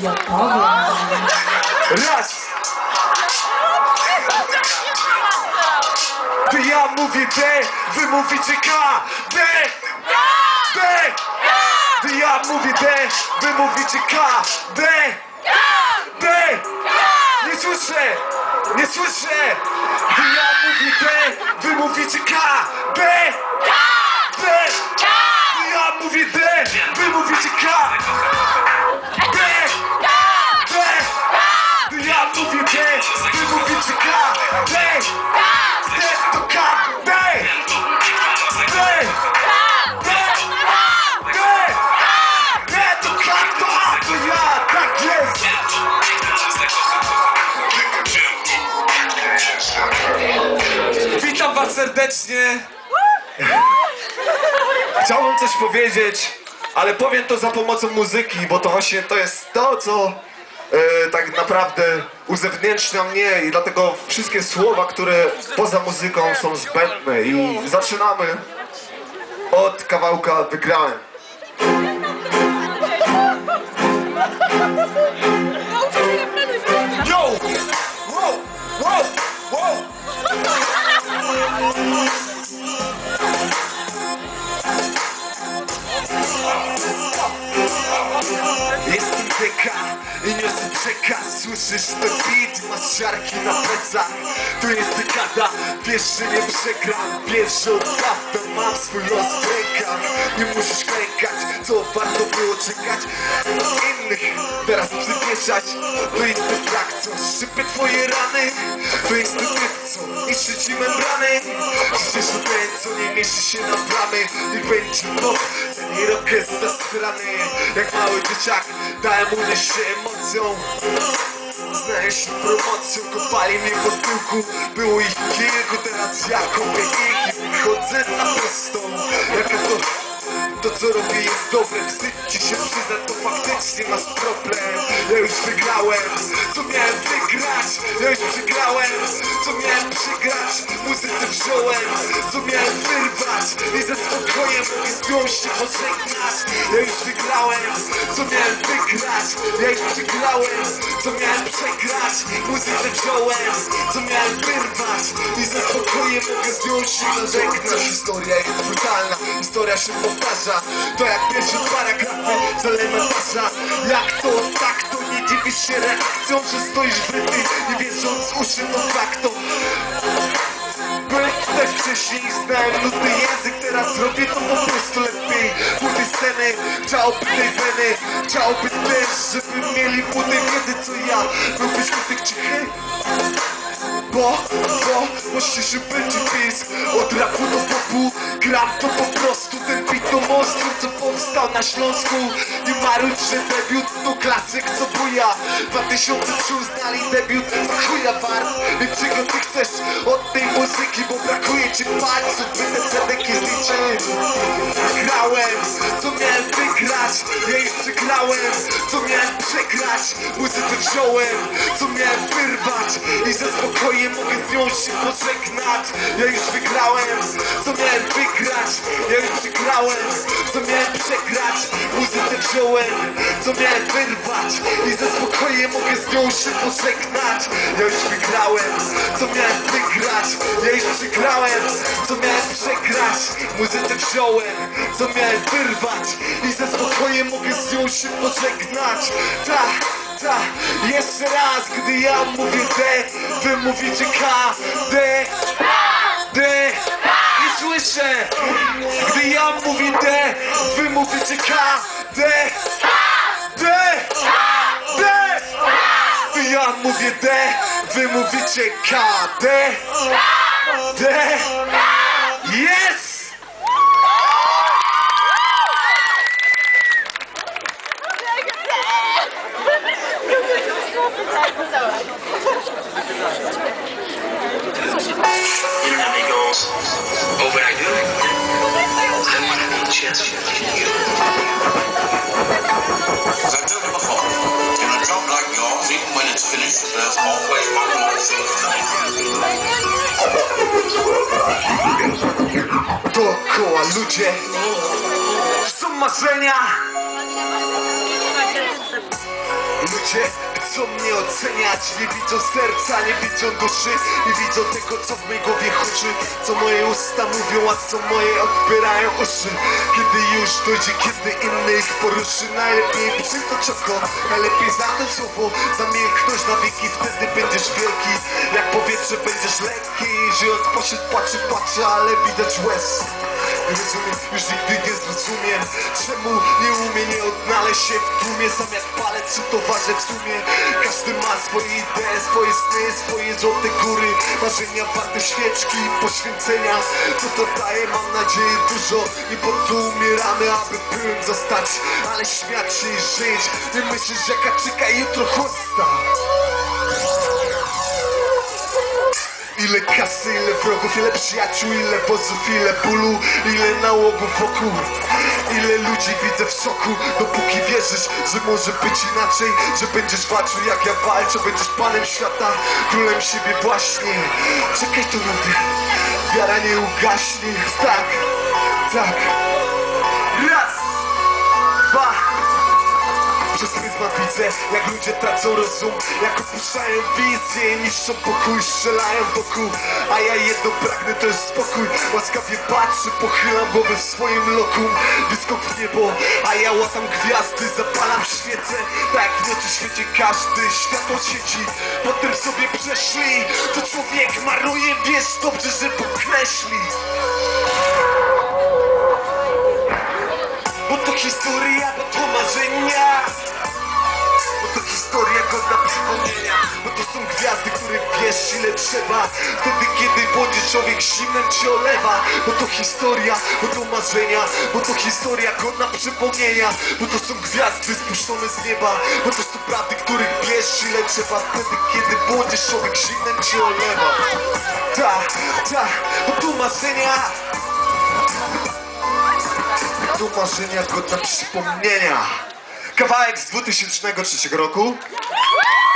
Ja powiem. Raz! Gdy ja mówię D, wy mówicie K. D! D! Gdy ja mówię D, wy mówicie K. D! D! Nie słyszę! Nie słyszę! Gdy ja mówię D, wy mówicie K. D! D! Ja mówię D, serdecznie. Chciałbym coś powiedzieć, ale powiem to za pomocą muzyki, bo to właśnie to jest to, co e, tak naprawdę uzewnętrznia mnie i dlatego wszystkie słowa, które poza muzyką są zbędne i zaczynamy od kawałka Wygrałem. Yo! Wow! Wow! Wow! Bye. Słyszysz ten beat, masz siarki na plecach. To jest dekada, wiesz, że nie przegram. Wiesz, że od dawna mam swój los w rękach Nie musisz klękać, co warto było czekać. Innych teraz przypieszać To jest ten brak, co szczypie twoje rany. To jest ten typ, co niszczy ci membrany. Przecież to ten, co nie mieści się na bramy I będzie to, ten nie rok jest zastrany Jak mały dzieciak, dałem unieść się emocją Znaję się promocją, kopali mnie po Było ich kilku, teraz ja kopię ich. I wychodzę na prostą. Jaka to to co robię jest dobre, wstyd ci się przyznać, to faktycznie masz problem. Ja już wygrałem, co miałem wygrać Ja już przegrałem, co miałem przegrać. Muzyce wziąłem, co miałem wyrwać. I ze spokojem mogę z nią się pożegnać. Ja już wygrałem, co miałem wygrać. Ja już przegrałem, co miałem przegrać. Muzyce wziąłem, co miałem wyrwać. I ze spokojem mogę z nią się pożegnać Historia jest brutalna, historia się powtarza. To jak pierwsze paragrafy z elementarza Jak to, tak to, dziwisz się reakcją Że stoisz wryty i wierząc uszy to fakto. Byłem tutaj wcześniej, znałem nudny język Teraz robię to po prostu lepiej. Młode sceny, chciałoby tej weny. Chciałoby też, żeby mieli młode wiedzy co ja. Byłbyś kutek cichy bo, bo, właśnie się będzie pisk. Od rapu do popu Gram to po prostu. Ten beat to monstrum Co powstał na Śląsku. Nie marudź, że debiut to klasyk co buja. 2003 znali debiut za chuja wart. I czego ty chcesz od tej muzyki Bo brakuje ci palców by te cedeki zliczyć. Grałem, co miałem wygrać. Ja co miałem przegrać Muzykę wziąłem, co miałem wyrwać I ze spokojem mogę z nią się pożegnać. Ja już wygrałem, co miałem wygrać Ja już przegrałem, co miałem przegrać Muzykę wziąłem, co miałem wyrwać I ze spokojem mogę z nią się pożegnać. Ja już wygrałem, co miałem wygrać Ja już przegrałem, przegrać Muzykę wziąłem, co miałem wyrwać. I ze spokojem mogę z nią się pożegnać. Tak, tak, jeszcze raz, gdy ja mówię D Wy mówicie K, D, D. Nie słyszę Gdy ja mówię D Wy mówicie K, D, D, D. Gdy ja mówię D Wy mówicie K, D, D. Yes! Miren amigos, oh but I do, I want to be just you. As I told you before, in a job like yours, even when it's finished, there's always one more thing do. Dookoła ludzie Są marzenia ludzie chcą mnie oceniać. Nie widzą serca, nie widzą duszy Nie widzą tego, co w mojej głowie chodzi. Co moje usta mówią, a co moje odbierają uszy. Kiedy już dojdzie, kiedy inny ich poruszy Najlepiej przyjąć oko, najlepiej zatem słowo Zamilknąć na wieki, wtedy będziesz wielki. Jak powietrze będziesz lekki. Żyjąc pośród płaczy, płacze, ale widać łez nie rozumiem, już nigdy nie zrozumiem Czemu nie umie nie odnaleźć się w tłumie jak palec czy towarze w sumie. Każdy ma swoje idee, swoje sny, swoje złote góry Marzenia warte świeczki poświęcenia. Co to daje, mam nadzieję dużo I bo tu umieramy, aby byłem zostać Ale śmiać się i żyć. Nie myślisz jaka czeka jutro chłosta Ile kasy, ile wrogów, ile przyjaciół, ile wozów, ile bólu, ile nałogów wokół. Ile ludzi widzę w szoku, dopóki wierzysz, że może być inaczej Że będziesz walczył jak ja walczę, będziesz panem świata, królem siebie właśnie. Czekaj to mówię, wiara nie ugaśnie, tak, tak jak ludzie tracą rozum Jak opuszczają wizję, niszczą pokój, strzelają wokół A ja jedno pragnę, to jest spokój. Łaskawie patrzę, pochylam głowę w swoim lokum Wyskok w niebo, a ja łatam gwiazdy Zapalam świecę, tak w nocy świeci każdy Światło sieci, potem sobie przeszli. To człowiek maruje, wiesz dobrze, że pokreśli. Bo to historia, bo to marzenia historia godna przypomnienia Bo to są gwiazdy, których wiesz ile trzeba. Wtedy kiedy błądzi człowiek zimnem cię olewa Bo to historia, bo to marzenia Bo to historia godna przypomnienia Bo to są gwiazdy spuszczone z nieba Bo to są prawdy, których wiesz ile trzeba. Wtedy kiedy błądzi człowiek zimnem cię olewa. Ta, ta, bo to marzenia. To marzenia godna przypomnienia. Kawałek z 2003 roku.